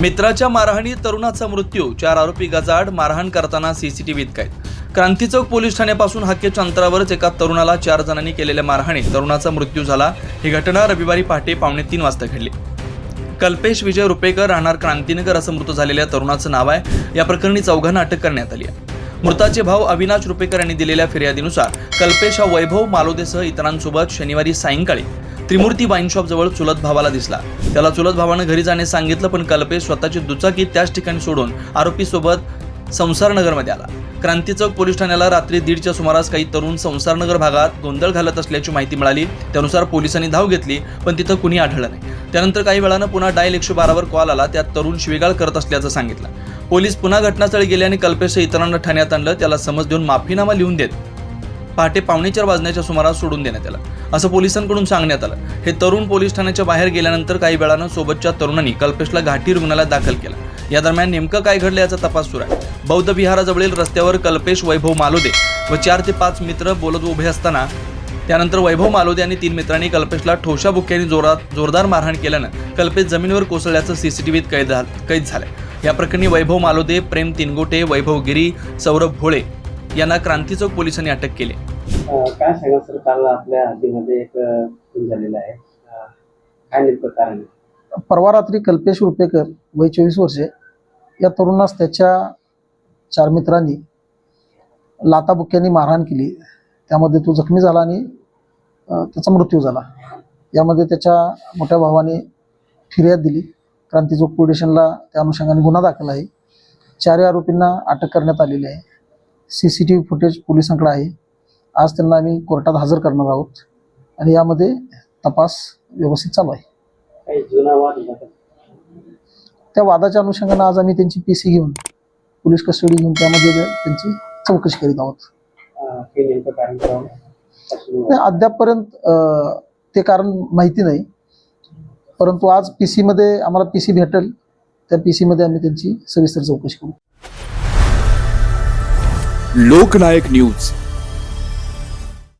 मित्राच्या मारहाणीत तरुणाचा मृत्यू चार आरोपी गजाड मारहाण करताना सीसीटीव्हीत कैद क्रांती चौक पोलीस ठाण्यापासून हाकेच्या अंतरावरच एका तरुणाला चार जणांनी केलेल्या मारहाणीत तरुणाचा मृत्यू झाला. ही घटना रविवारी पहाटे पावणे तीन वाजता घडली. कल्पेश विजय रुपेकर राहणार क्रांतीनगर असं मृत झालेल्या तरुणाचं नाव आहे. या प्रकरणी चौघांना अटक करण्यात आली आहे. मृताचे भाऊ अविनाश रुपेकर यांनी दिलेल्या फिर्यादीनुसार कल्पेश हा वैभव मालोदेसह इतरांसोबत शनिवारी सायंकाळी त्रिमूर्ती वाईन शॉप जवळ चुलत भावाला दिसला. त्याला चुलत भावानं घरी जाण्यास सांगितलं पण कल्पेश स्वतःची दुचाकी त्याच ठिकाणी सोडून आरोपीसोबत संसारनगरमध्ये आला. क्रांती चौक पोलीस ठाण्याला रात्री दीडच्या सुमारास काही तरुण संसारनगर भागात गोंधळ घालत असल्याची माहिती मिळाली. त्यानुसार पोलिसांनी धाव घेतली पण तिथं कुणी आढळलं नाही. त्यानंतर काही वेळानं पुन्हा डायल एकशे बारावर कॉल आला. त्यात तरुण शिवेगाळ करत असल्याचं सांगितलं. पोलीस पुन्हा घटनास्थळी गेले आणि कल्पेश इतरांना ठाण्यात आणलं. त्याला समज देऊन माफीनामा लिहून देत. पहाटे पावणेचार वाजण्याच्या सुमारास सोडून देण्यात आलं. असं पोलिसांकडून सांगण्यात आलं. हे तरुण पोलीस ठाण्याच्या बाहेर गेल्यानंतर काही वेळानं सोबतच्या तरुणांनी कल्पेशला घाटी रुग्णालयात दाखल केला. या दरम्यान नेमकं काय घडलं याचा तपास सुरू आहे. बौद्ध विहाराजवळील रस्त्यावर कल्पेश वैभव मालोदे व चार ते पाच मित्र बोलत उभे असताना त्यानंतर वैभव मालोदे आणि तीन मित्रांनी कल्पेशला ठोशा बुक्क्यांनी जोरात जोरदार मारहाण केल्यानं कल्पेश जमिनीवर कोसळल्याचं सीसीटीव्हीत कैद कैद झालंय. या प्रकरणी वैभव मालोदे प्रेम तिनगोटे वैभव गिरी सौरभ भोळे यांना क्रांती चौक पोलिसांनी अटक केली. काय सांगा सर? काल आपल्या हद्दीमध्ये एक खून झालेला आहे. काय नेमकं कारण? परवा रात्री कल्पेश रुपेकर वय चोवीस वर्षे या तरुणास त्याच्या चार मित्रांनी लाताबुक्यांनी मारहाण केली. त्यामध्ये तो जखमी झाला आणि त्याचा मृत्यू झाला. यामध्ये त्याच्या मोठ्या भावाने फिर्याद दिली. क्रांती चौक पोलीस स्टेशनला त्या अनुषंगाने गुन्हा दाखल आहे. चारही आरोपींना अटक करण्यात आलेली आहे. C C T V footage पोलिसांकडे आहे. आज त्यांना आम्ही कोर्टात हजर करणार आहोत आणि यामध्ये तपास व्यवस्थित चालू आहे? त्या वादाच्या अनुषंगानं आज आम्ही त्यांची पी सी घेऊन पोलीस कस्टडी घेऊन त्यामध्ये त्यांची चौकशी करीत आहोत. अद्यापपर्यंत ते कारण माहिती नाही. परंतु आज पी सीमध्ये आम्हाला पी सी भेटेल. त्या पी सीमध्ये आम्ही त्यांची सविस्तर चौकशी करू. लोकनायक न्यूज.